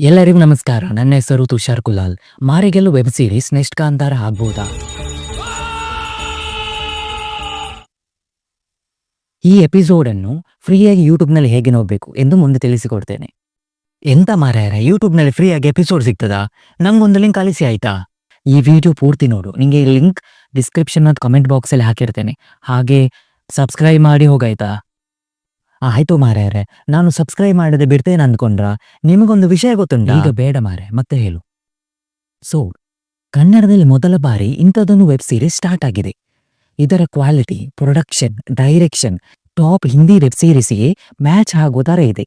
ಎಲ್ಲರಿಗೂ ನಮಸ್ಕಾರ. ನನ್ನ ಹೆಸರು Tushar Kulal. Marigallu web series next Kantara ಆಗ್ಬೋದಾ? ಈ ಎಪಿಸೋಡ್ ಅನ್ನು ಫ್ರೀಯಾಗಿ ಯೂಟ್ಯೂಬ್ನಲ್ಲಿ ಹೇಗೆ ನೋಡಬೇಕು ಎಂದು ಮುಂದೆ ತಿಳಿಸಿಕೊಡ್ತೇನೆ. ಎಂತ ಮಾರಾಯರ, ಯೂಟ್ಯೂಬ್ನಲ್ಲಿ ಫ್ರೀಯಾಗಿ ಎಪಿಸೋಡ್ ಸಿಗ್ತದಾ? ನಂಗೊಂದು ಲಿಂಕ್ ಕಳಿಸಿ ಆಯ್ತಾ? ಈ ವಿಡಿಯೋ ಪೂರ್ತಿ ನೋಡು. ನಿಮಗೆ ಲಿಂಕ್ ಡಿಸ್ಕ್ರಿಪ್ಷನ್ ಮತ್ತು ಕಮೆಂಟ್ ಬಾಕ್ಸಲ್ಲಿ ಹಾಕಿರ್ತೇನೆ. ಹಾಗೆ ಸಬ್ಸ್ಕ್ರೈಬ್ ಮಾಡಿ ಹೋಗಾಯ್ತಾ? ಆಯ್ತು ಮಾರಾಯರೆ ನಾನು ಸಬ್ಸ್ಕ್ರೈಬ್ ಮಾಡದೆ ಬಿಡ್ತೇನೆ ಅಂದ್ಕೊಂಡ್ರ? ನಿಮಗೊಂದು ವಿಷಯ ಗೊತ್ತುಂಟು? ಈಗ ಬೇಡ ಮಾರೆ ಮತ್ತೆ ಹೇಳು. ಸೊ ಕನ್ನಡದಲ್ಲಿ ಮೊದಲ ಬಾರಿ ಇಂಥದ್ದೊಂದು ವೆಬ್ ಸೀರೀಸ್ ಸ್ಟಾರ್ಟ್ ಆಗಿದೆ. ಇದರ quality production direction top Hindi web ಸೀರೀಸ್ಗೆ match ಆಗೋ ಥರ ಇದೆ.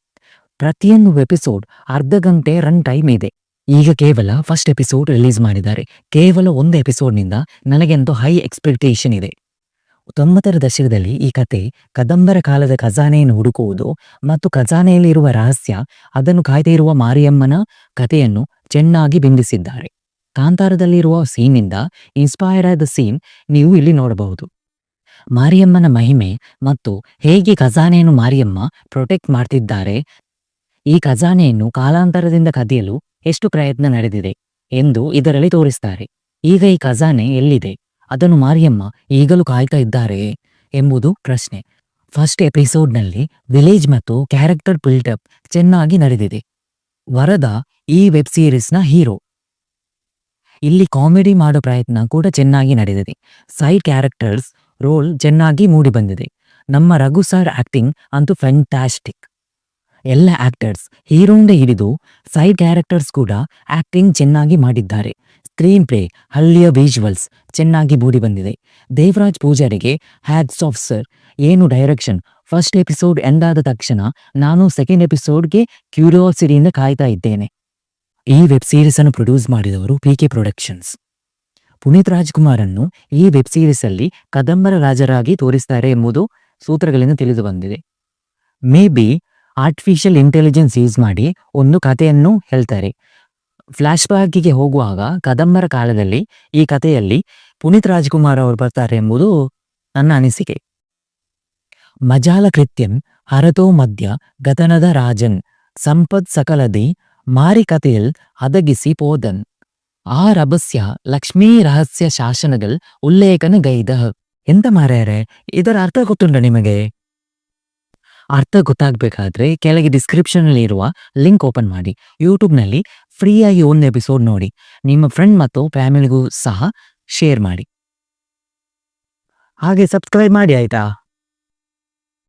ಪ್ರತಿಯೊಂದು ಎಪಿಸೋಡ್ ಅರ್ಧ ಗಂಟೆ ರನ್ ಟೈಮ್ ಇದೆ. ಈಗ ಕೇವಲ ಫಸ್ಟ್ ಎಪಿಸೋಡ್ ರಿಲೀಸ್ ಮಾಡಿದ್ದಾರೆ. ಕೇವಲ ಒಂದು ಎಪಿಸೋಡ್ನಿಂದ ನನಗೆಂತೂ ಹೈ ಎಕ್ಸ್ಪೆಕ್ಟೇಷನ್ ಇದೆ. ತೊಂಬತ್ತರ ದಶಕದಲ್ಲಿ ಈ ಕತೆ ಕದಂಬರ ಕಾಲದ ಖಜಾನೆಯನ್ನು ಹುಡುಕುವುದು ಮತ್ತು ಖಜಾನೆಯಲ್ಲಿರುವ ರಹಸ್ಯ, ಅದನ್ನು ಕಾಯ್ದಿರುವ ಮಾರಿಯಮ್ಮನ ಕಥೆಯನ್ನು ಚೆನ್ನಾಗಿ ಬಿಂಬಿಸಿದ್ದಾರೆ. ಕಾಂತಾರದಲ್ಲಿರುವ ಸೀನಿಂದ ಇನ್ಸ್ಪೈರ್ ಆದ ಸೀನ್ ನೀವು ಇಲ್ಲಿ ನೋಡಬಹುದು. ಮಾರಿಯಮ್ಮನ ಮಹಿಮೆ ಮತ್ತು ಹೇಗೆ ಖಜಾನೆಯನ್ನು ಮಾರಿಯಮ್ಮ ಪ್ರೊಟೆಕ್ಟ್ ಮಾಡ್ತಿದ್ದಾರೆ, ಈ ಖಜಾನೆಯನ್ನು ಕಾಲಾಂತರದಿಂದ ಕದಿಯಲು ಎಷ್ಟು ಪ್ರಯತ್ನ ನಡೆದಿದೆ ಎಂದು ಇದರಲ್ಲಿ ತೋರಿಸ್ತಾರೆ. ಈಗ ಈ ಖಜಾನೆ ಎಲ್ಲಿದೆ? ಅದನ್ನು ಮಾರಿಯಮ್ಮ ಈಗಲೂ ಕಾಯ್ತಾ ಇದ್ದಾರೆ ಎಂಬುದು ಪ್ರಶ್ನೆ. ಫಸ್ಟ್ ಎಪಿಸೋಡ್ನಲ್ಲಿ ವಿಲೇಜ್ ಮತ್ತು ಕ್ಯಾರೆಕ್ಟರ್ ಬಿಲ್ಟಪ್ ಚೆನ್ನಾಗಿ ನಡೆದಿದೆ. ವರದ ಈ ವೆಬ್ ಸೀರೀಸ್ನ ಹೀರೋ. ಇಲ್ಲಿ ಕಾಮಿಡಿ ಮಾಡೋ ಪ್ರಯತ್ನ ಕೂಡ ಚೆನ್ನಾಗಿ ನಡೆದಿದೆ. ಸೈಡ್ ಕ್ಯಾರೆಕ್ಟರ್ಸ್ ರೋಲ್ ಚೆನ್ನಾಗಿ ಮೂಡಿ ಬಂದಿದೆ. ನಮ್ಮ ರಘು ಸರ್ ಆಕ್ಟಿಂಗ್ ಅಂತೂ ಫ್ಯಾಂಟಾಸ್ಟಿಕ್. ಎಲ್ಲ ಆಕ್ಟರ್ಸ್ ಹೀರೋಂಡೆ ಹಿಡಿದು ಸೈಡ್ ಕ್ಯಾರೆಕ್ಟರ್ಸ್ ಕೂಡ ಆಕ್ಟಿಂಗ್ ಚೆನ್ನಾಗಿ ಮಾಡಿದ್ದಾರೆ. ಸ್ಕ್ರೀನ್ ಪ್ಲೇ ಹಳ್ಳಿಯ ವಿಜುವಲ್ಸ್ ಚೆನ್ನಾಗಿ ಮೂಡಿ ಬಂದಿದೆ. ದೇವರಾಜ್ ಪೂಜಾರಿಗೆ ಹ್ಯಾಡ್ಸ್ ಆಫ್ ಸರ್ ಏನು ಡೈರೆಕ್ಷನ್ ಫಸ್ಟ್ ಎಪಿಸೋಡ್ ಎಂದಾದ ತಕ್ಷಣ ನಾನು ಸೆಕೆಂಡ್ ಎಪಿಸೋಡ್ಗೆ ಕ್ಯೂರಿಯಾಸಿಟಿಯಿಂದ ಕಾಯ್ತಾ ಇದ್ದೇನೆ. ಈ ವೆಬ್ ಸೀರೀಸ್ ಅನ್ನು ಪ್ರೊಡ್ಯೂಸ್ ಮಾಡಿದವರು P K productions Puneeth Rajkumar ಅನ್ನು ಈ ವೆಬ್ ಸೀರೀಸ್ ಅಲ್ಲಿ ಕದಂಬರ ರಾಜರಾಗಿ ತೋರಿಸ್ತಾರೆ ಎಂಬುದು ಸೂತ್ರಗಳಿಂದ ತಿಳಿದು ಬಂದಿದೆ. Maybe artificial intelligence use ಮಾಡಿ ಒಂದು ಕಥೆಯನ್ನು ಹೇಳ್ತಾರೆ. ಬ್ಯಾಕಿಗೆ ಹೋಗುವಾಗ ಕದಂಬರ ಕಾಲದಲ್ಲಿ ಈ ಕಥೆಯಲ್ಲಿ ಪುನೀತ್ ರಾಜ್ಕುಮಾರ್ ಅವರು ಬರ್ತಾರೆ ಎಂಬುದು ನನ್ನ ಅನಿಸಿಕೆ. ಮಜಾಲ ಕೃತ್ಯಂ ಹರತೋ ಮಧ್ಯ ಗತನದ ರಾಜನ್ ಸಂಪತ್ ಸಕಲದಿ ಮಾರಿ ಕಥೆಯಲ್ ಅದಗಿಸಿ ಪೋದನ್. ಆ ರಭಸ್ಯ ಲಕ್ಷ್ಮೀ ರಹಸ್ಯ ಶಾಸನಗಳ್ ಉಲ್ಲೇಖನ ಗೈದ. ಎಂತ ಮಾರ್ಯಾರೆ? ಇದರ ಅರ್ಥ ಗೊತ್ತುಂಟ ನಿಮಗೆ? ಅರ್ಥ ಗೊತ್ತಾಗಬೇಕಾದ್ರೆ ಕೆಳಗೆ ಡಿಸ್ಕ್ರಿಪ್ಷನ್ ಅಲ್ಲಿ ಇರುವ ಲಿಂಕ್ ಓಪನ್ ಮಾಡಿ ಯೂಟ್ಯೂಬ್ನಲ್ಲಿ ಫ್ರೀಯಾಗಿ ಒಂದು ಎಪಿಸೋಡ್ ನೋಡಿ. ನಿಮ್ಮ ಫ್ರೆಂಡ್ ಮತ್ತು ಫ್ಯಾಮಿಲಿಗೂ ಸಹ ಶೇರ್ ಮಾಡಿ. ಹಾಗೆ ಸಬ್ಸ್ಕ್ರೈಬ್ ಮಾಡಿ ಆಯ್ತಾ?